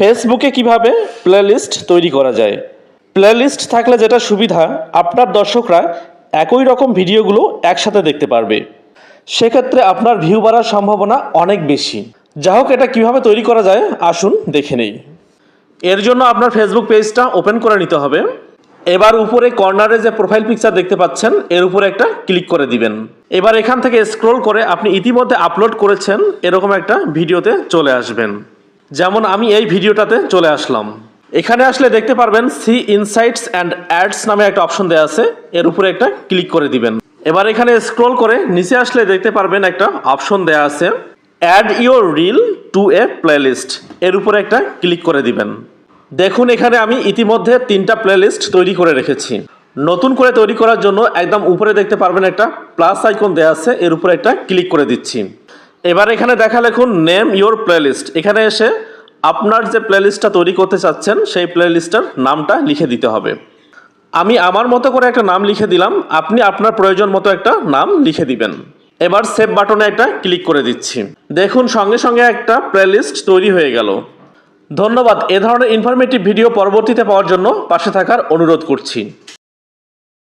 ফেসবুকে কীভাবে প্লেলিস্ট তৈরি করা যায়? প্লেলিস্ট থাকলে যেটা সুবিধা, আপনার দর্শকরা একই রকম ভিডিওগুলো একসাথে দেখতে পারবে। সেক্ষেত্রে আপনার ভিউ বাড়ার সম্ভাবনা অনেক বেশি। যা হোক, এটা কীভাবে তৈরি করা যায়, আসুন দেখে নেই। এর জন্য আপনার ফেসবুক পেজটা ওপেন করে নিতে হবে। এবার উপরে কর্নারে যে প্রোফাইল পিকচার দেখতে পাচ্ছেন, এর উপরে একটা ক্লিক করে দিবেন। এবার এখান থেকে স্ক্রল করে আপনি ইতিমধ্যে আপলোড করেছেন, এরকম একটা ভিডিওতে চলে আসবেন। যেমন আমি এই ভিডিওটাতে চলে আসলাম। এখানে আসলে দেখতে পারবেন সি ইনসাইটস অ্যান্ড অ্যাডস নামে একটা অপশন দেওয়া আছে। এর উপরে একটা ক্লিক করে দিবেন। এবার এখানে স্ক্রল করে নিচে আসলে দেখতে পারবেন একটা অপশন দেওয়া আছে। Add your reel to a playlist এর উপরে একটা ক্লিক করে দিবেন। দেখুন এখানে আমি ইতিমধ্যে তিনটা প্লেলিস্ট তৈরি করে রেখেছি। নতুন করে তৈরি করার জন্য একদম উপরে দেখতে পারবেন একটা প্লাস আইকন দেওয়া আছে। এর উপরে একটা ক্লিক করে দিচ্ছি। এবার এখানে দেখা লিখুন নেম ইওর প্লেলিস্ট এখানে এসে আপনার যে প্লেলিস্টটা তৈরি করতে চাচ্ছেন, সেই প্লেলিস্টটার নামটা লিখে দিতে হবে। আমি আমার মতো করে একটা নাম লিখে দিলাম, আপনি আপনার প্রয়োজন মতো একটা নাম লিখে দিবেন। এবার সেভ বাটনে একটা ক্লিক করে দিচ্ছি। দেখুন, সঙ্গে সঙ্গে একটা প্লেলিস্ট তৈরি হয়ে গেল। ধন্যবাদ, এ ধরনের ইনফরমেটিভ ভিডিও পরবর্তীতে পাওয়ার জন্য পাশে থাকার অনুরোধ করছি।